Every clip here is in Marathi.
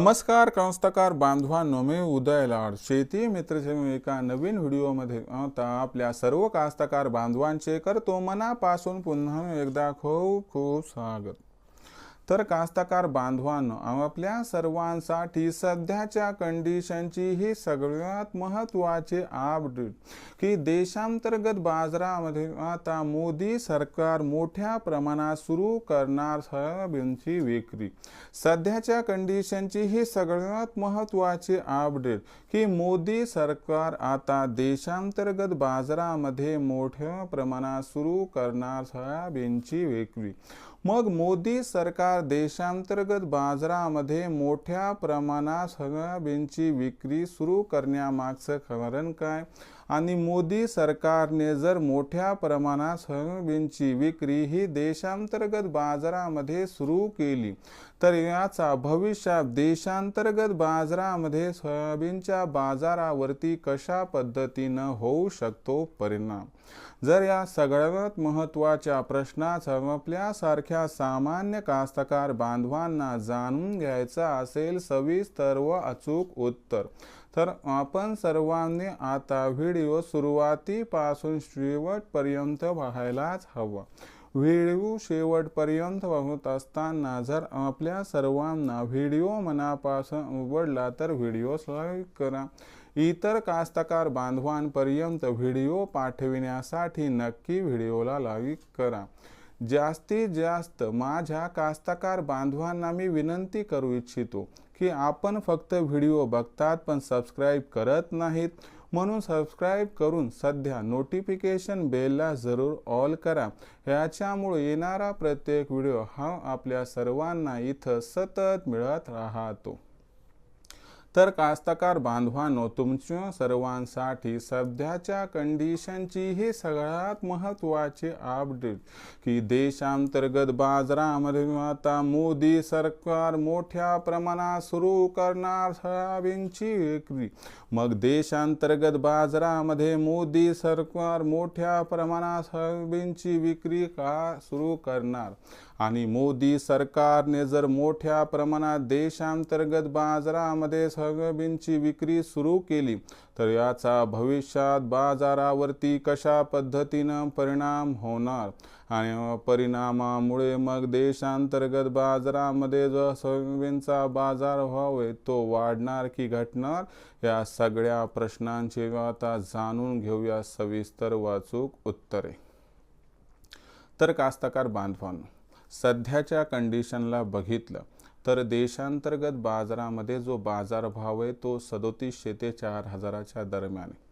नमस्कार कंस्तकार बांधवांनो मी उदय लाड. शेती मित्र एका नवीन व्हिडिओमध्ये आता आपल्या सर्व कास्तकार बांधवांचे करतो मनापासून पुन्हा एकदा खूप खूप स्वागत. तर कास्तकार बांधवांनो आपल्या सर्वांसाठी सध्याच्या कंडिशनची ही सगळ्यात महत्त्वाची अपडेट की देशांतर्गत बाजारामध्ये आता मोदी सरकार मोठ्या प्रमाणात सुरू करणार सोयाबीनची विक्री. सध्याच्या कंडिशनची ही सगळ्यात महत्त्वाची अपडेट की मोदी सरकार आता देशांतर्गत बाजारामध्ये मोठ्या प्रमाणात सुरू करणार सोयाबीनची विक्री. मग मोदी सरकार देशांतर्गत बाजारामध्ये मोठ्या प्रमाणात सोयाबीनची विक्री सुरू करण्यामागचं कारण काय? आणि मोदी सरकारने जर मोठ्या प्रमाणात सोयाबीनची विक्री ही देशांतर्गत बाजारामध्ये सुरू केली तर याचा भविष्यात देशांतर्गत बाजारामध्ये सोयाबीनच्या बाजारावरती कशा पद्धतीनं होऊ शकतो परिणाम? जर या सगळ्यात महत्त्वाच्या प्रश्नात आपल्यासारख्या सामान्य कास्तकार बांधवांना जाणून घ्यायचं असेल सविस्तर व अचूक उत्तर तर आपण सर्वांनी आता व्हिडिओ सुरुवातीपासून शेवटपर्यंत पाहायलाच हवा. व्हिडिओ शेवटपर्यंत पाहत असताना जर आपल्या सर्वांना व्हिडिओ मनापासून उघडला तर व्हिडिओ लाईक करा. इतर कास्तकार बांधवांपर्यंत व्हिडिओ पाठविण्यासाठी नक्की व्हिडिओला लाईक करा. जास्तीत जास्त माझ्या कास्तकार बांधवांना मी विनंती करू इच्छितो की आपण फक्त व्हिडिओ बघतात पण सबस्क्राईब करत नाहीत. म्हणून सबस्क्राईब करून सध्या नोटिफिकेशन बेलला जरूर ऑल करा. ह्याच्यामुळे येणारा प्रत्येक व्हिडिओ हा आपल्या सर्वांना इथं सतत मिळत राहतो. तर कास्तकार बांधवांनो तुमच्या सर्वांसाठी सध्याच्या कंडिशनची ही सगळ्यात महत्त्वाची अपडेट की देशांतर्गत बाजारामध्ये आता मोदी सरकार मोठ्या प्रमाणात सुरू करणार सोयाबीनची विक्री. मग देशांतर्गत बाजारामध्ये मोदी सरकार मोठ्या प्रमाणात सोयाबीनची विक्री का सुरू करणार? आणि मोदी सरकारने जर मोठ्या प्रमाणात देशांतर्गत बाजारामध्ये सोयाबीनची विक्री सुरू केली. तर याचा भविष्यात बाजारावरती कशा पद्धतीनं परिणाम होणार? आणि परिणामामुळे मग देशांतर्गत बाजारामध्ये जो सोयाबीनचा बाजार भाव आहे तो वाढणार की घटणार? या सगळ्या प्रश्नांची आता जाणून घेऊया सविस्तर वाचूक उत्तरे. तर कास्तकार बांधवांनो सध्याच्या कंडिशनला बघितलं तर देशांतर्गत बाजारामध्ये जो बाजारभाव आहे तो सदोतीसशे ते चार हजाराच्या दरम्यान आहे.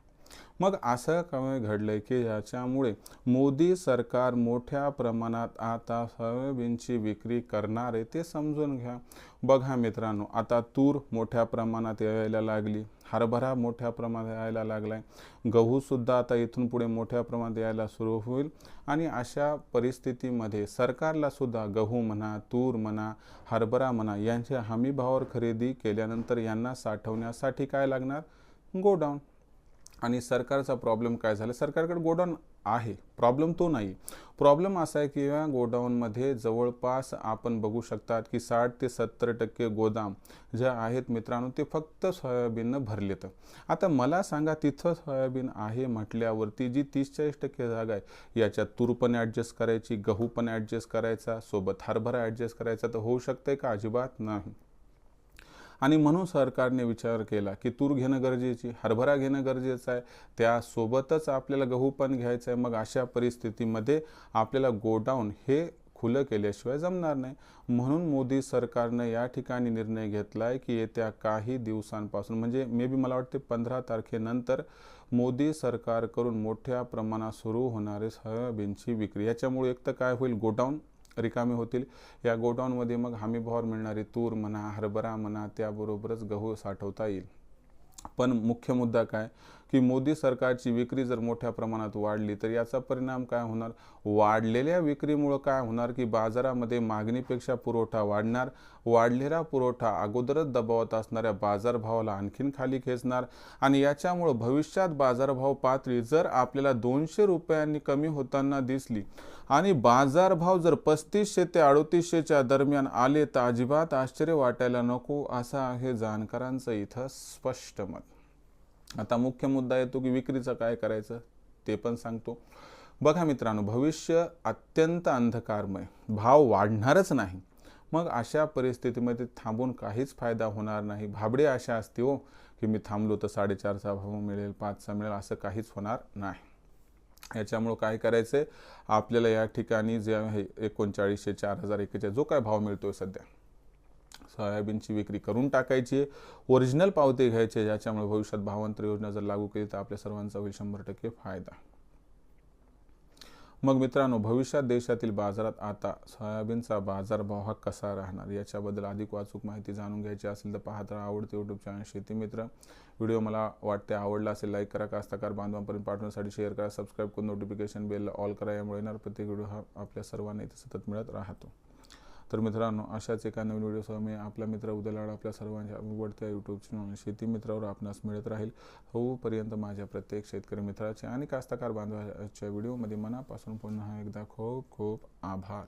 मग असं काय घडलंय की याच्यामुळे मोदी सरकार मोठ्या प्रमाणात आता सोयाबीनची विक्री करणार आहे ते समजून घ्या. बघा मित्रांनो आता तूर मोठ्या प्रमाणात यायला लागली. हरभरा मोठ्या प्रमाणात यायला लागलाय. गहूसुद्धा आता इथून पुढे मोठ्या प्रमाणात यायला सुरू होईल. आणि अशा परिस्थितीमध्ये सरकारलासुद्धा गहू म्हणा तूर म्हणा हरभरा म्हणा यांच्या हमीभावावर खरेदी केल्यानंतर यांना साठवण्यासाठी काय लागणार? गोडाऊन आणि सरकारचा प्रॉब्लेम काय झाला? सरकारकडे गोडाऊन आहे. प्रॉब्लेम तो नाही. प्रॉब्लेम असा आहे की या गोडाऊनमध्ये जवळपास आपण बघू शकतात की साठ ते सत्तर टक्के गोदाम जे आहेत मित्रांनो ते फक्त सोयाबीननं भरलेत. आता मला सांगा तिथं सोयाबीन आहे म्हटल्यावरती जी तीस चाळीस टक्के जागा आहे याच्यात तूर पण ॲडजस्ट करायची गहू पण ॲडजस्ट करायचा सोबत हरभरा ॲडजस्ट करायचा तर होऊ शकतं का? अजिबात नाही. आणि म्हणून सरकारने विचार केला की तूर घेणं गरजेची हरभरा घेणं गरजेचं आहे. त्यासोबतच आपल्याला गहू पण घ्यायचा आहे. मग अशा परिस्थितीमध्ये आपल्याला गोडाऊन हे खुलं केल्याशिवाय जमणार नाही. म्हणून मोदी सरकारनं या ठिकाणी निर्णय घेतला आहे की येत्या काही दिवसांपासून म्हणजे मे बी मला वाटते पंधरा तारखेनंतर मोदी सरकारकडून मोठ्या प्रमाणात सुरू होणारे सोयाबीनची विक्री. याच्यामुळे एक तर काय होईल गोडाऊन रिकामे होतील. या गोडाऊनमध्ये मग हमीभावावर मिळणारी तूर म्हणा हरभरा म्हणा त्याबरोबरच गहू साठवता येईल. पण मुख्य मुद्दा काय? की मोदी सरकारची विक्री जर मोठ्या प्रमाणात वाढली तर याचा परिणाम काय होणार? वाढलेल्या विक्रीमुळं काय होणार की बाजारामध्ये मागणीपेक्षा पुरवठा वाढणार? वाढलेला पुरवठा अगोदरच दबावात असणाऱ्या बाजारभावाला आणखीन खाली खेचणार? आणि याच्यामुळं भविष्यात बाजारभाव पातळी जर आपल्याला दोनशे रुपयांनी कमी होताना दिसली आणि बाजारभाव जर पस्तीसशे ते अडतीसशेच्या दरम्यान आले तर अजिबात आश्चर्य वाटायला नको असं आहे जाणकारांचं इथं स्पष्ट मत. आता मुख्य मुद्दा येतो की विक्रीचं काय करायचं ते पण सांगतो. बघा मित्रांनो भविष्य अत्यंत अंधकारमय भाव वाढणारच नाही. मग अशा परिस्थितीमध्ये थांबून काहीच फायदा होणार नाही. भाबडे आशा असते हो की मी थांबलो तर साडेचारचा भाव मिळेल पाचचा मिळेल असं काहीच होणार नाही. याच्यामुळं काय करायचं आहे आपल्याला या ठिकाणी जे आहे एकोणचाळीसशे चार हजार एकेच्या जो काय भाव मिळतोय सध्या. सोयाबीनची विक्री करून टाकायची आहे. ओरिजिनल पावते घ्यायचे ज्याच्यामुळे भविष्यात भावांतर योजना जर लागू केली तर आपल्या सर्वांचा होईल शंभर टक्के फायदा. मग मित्रांनो भविष्यात देशातील बाजारात आता सोयाबीनचा बाजारभाव हा कसा राहणार? याच्याबद्दल अधिक वाचूक माहिती जाणून घ्यायची असेल तर पाहत राहा आवडते यूट्यूब चॅनल शेती मित्र. व्हिडिओ मला वाटते आवडला असेल लाईक करा कास्ताकार बांधवांपर्यंत पाठवण्यासाठी शेअर करा सबस्क्राईब करून नोटिफिकेशन बेल ऑल करा यामुळे येणार प्रत्येक व्हिडिओ हा आपल्या सर्वांना इथे सतत मिळत राहतो. तर मित्रांनो अशाच एका नवीन व्हिडिओसह मी आपला मित्र उदलाड आपल्या सर्वांच्या आवडत्या यूट्यूब चॅनल शेती मित्रावर आपणास मिळत राहील. होऊपर्यंत माझ्या प्रत्येक शेतकरी मित्राचे आणि कास्तकार बांधवाच्या व्हिडिओमध्ये मनापासून पुन्हा एकदा खूप खूप आभार.